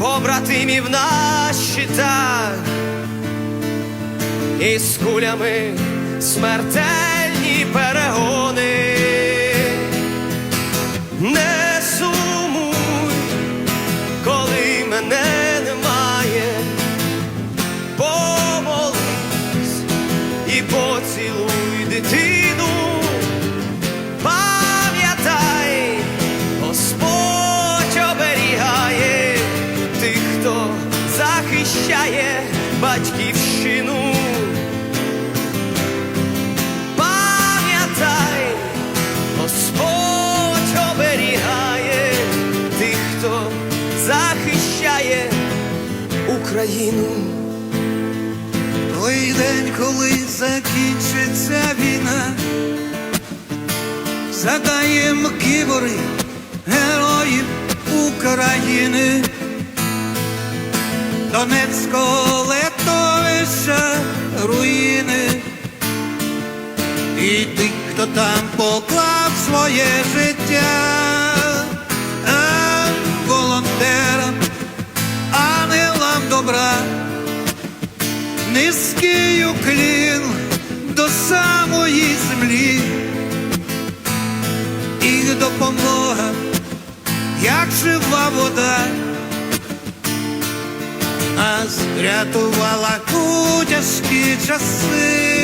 побратимів на щитах, і з кулями смертельні перегони. Не сумуй, коли мене немає, помолись і поцілуй Україну. Той день, коли закінчиться війна, задаєм кібори героїв України, Донецького летовища руїни, і тих, хто там поклав своє життя, низький уклін до самої землі, і допомога, як жива вода, нас зрятувала у часи.